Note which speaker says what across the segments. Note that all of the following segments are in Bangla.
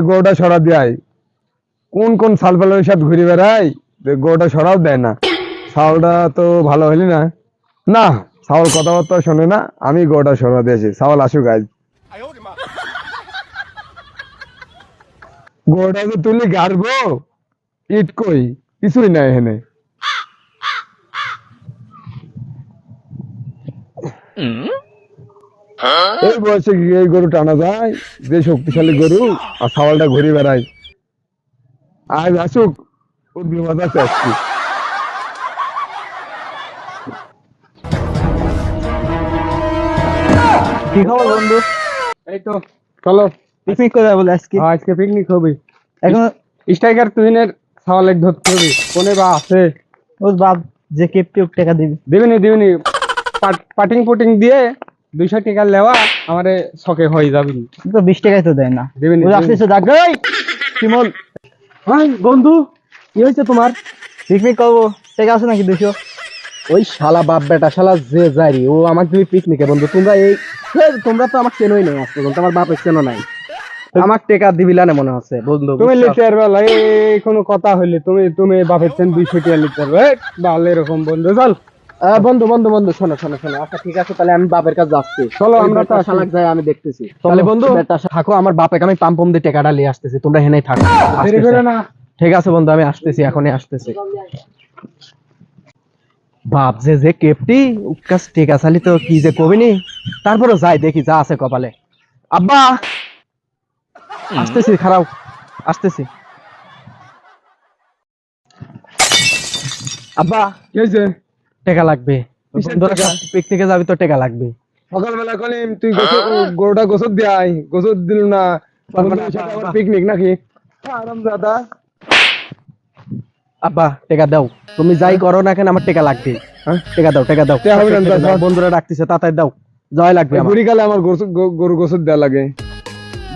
Speaker 1: গরুটা সরা দেয়। কোন কোন সালপালের সাথে ঘুরে বেড়াই যে গরুটা সরাও দেয় না। ছাওলটা তো ভালো হলি না। না ছাওল কথাবার্তা শোনে না, আমি গরুটা সরা দিয়েছি। ছাওল আসুক আজ। গরুটা যে তুলি গাড়বো, ইট কই? কিছুই নাই এখানে। এই বয়সে কি এই গরু টানা যায়? যে শক্তিশালী গরু আর ছাওয়ালটা ঘুরে বেড়ায়। আজ আসুক ওর বিপদ আছে আজকে।
Speaker 2: কি খবর বন্ধু?
Speaker 1: এই তো চলো।
Speaker 2: পিকনিক করে বলে আজকে?
Speaker 1: আজকে পিকনিক হবে।
Speaker 2: এখন
Speaker 1: স্ট্রাইকার তুহিনের ছাওয়ালে ধরতে হবে কোনে বা আছে?
Speaker 2: ও বাপ যে কেপটি টাকা দিবি।
Speaker 1: দিবিনি দিবিনি। পাটিং পুটিং দিয়ে দুইশো টাকা লেওয়া আমারে শখে হয়ে যাবি।
Speaker 2: তো বিশ টাকাই তো দেয় না।
Speaker 1: দিবিনি
Speaker 2: আসতেছে দেখ এই শিমল।
Speaker 3: হ্যাঁ বন্ধু কি হয়েছে তোমার?
Speaker 2: পিকনিক করব। টাকা আছে নাকি দুশো
Speaker 3: ওই শালা বাপ বেটা শালা যে যারি ও আমার তুমি পিকনিকে বন্ধু তোমরা এই তোমরা তো আমার চেনই নাই আজ পর্যন্ত আমার বাপের চেনো নাই। আমার টেকা দিবিলা না মনে হচ্ছে বন্ধু
Speaker 1: তুমি? লিটার বেলা এই কোনো কথা হইলে তুমি তুমি বাপের চেন দুইশো টাকা লিটার ভালো এরকম বন্ধু চল।
Speaker 3: বন্ধু বন্ধু বন্ধু শোনো শোনো শোনো। আচ্ছা ঠিক আছে তাহলে আমি বাপের কাছে যাচ্ছি।
Speaker 1: চলো, আমরা তো।
Speaker 3: শালাক যাই আমি দেখতেছি। তাহলে বন্ধু থাকো আমার বাপেকে আমি পাম্পম দিয়ে টেকাটা নিয়ে আসতেছি। তোমরা হেনেই থাকো। ঠিক আছে বন্ধু আমি আসতেছি এখনই আসতেছি। বাপ যে যে কেপটি উকাস টেকা চালি তো কি যে কবিনি। তারপরে যাই দেখি যা আছে কপালে। আব্বা! আসতেছি খারাপ আসতেছি। আব্বা!
Speaker 1: কি হয়েছে
Speaker 3: টেকা লাগবে। পিকনিকে যাবি তো টেকা লাগবে।
Speaker 1: সকালবেলা কলিম তুই গরুটা গোসল দেয় গোসল দিল না। পিকনিক নাকি? আরাম দাদা
Speaker 3: আব্বা টেকা দাও। তুমি যাই করো না কেন আমার টেকা লাগবে।
Speaker 1: হ্যাঁ?
Speaker 3: টেকা দাও টেকা দাও।
Speaker 1: টেকা
Speaker 3: টেকা। বন্ধুরা ডাকতেছে তাড়াতাড়ি দাও। জয় লাগবে আমার।
Speaker 1: বুড়ি কালে আমার গরু গোসল দেওয়া লাগে।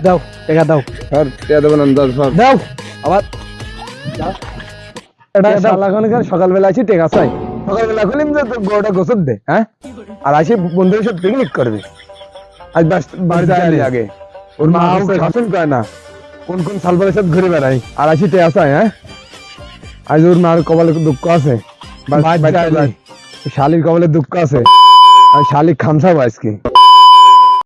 Speaker 3: দাও টেকা দাও।
Speaker 1: স্যার টিয়া দেবেন আন্দাজ স্যার
Speaker 3: দাও। আবার।
Speaker 1: সকালবেলা আসি টেকা চাই। সকালবেলা খুলিম যে গরুটা গোসল দে হ্যাঁ? আর আসি বন্ধুদের সাথে পিকনিক করবি। আজ বাড়িতে আলি আগে। ওর মা শাসন করে না। কোন কোন সালবারের সাথে ঘুরে বেড়াই আর আসি তে আসায় হ্যাঁ? আজ ওর মার কপালে দুঃখ আছে। শালির কপালে দুঃখ আছে। আর শালিক খামসাবো আজকে।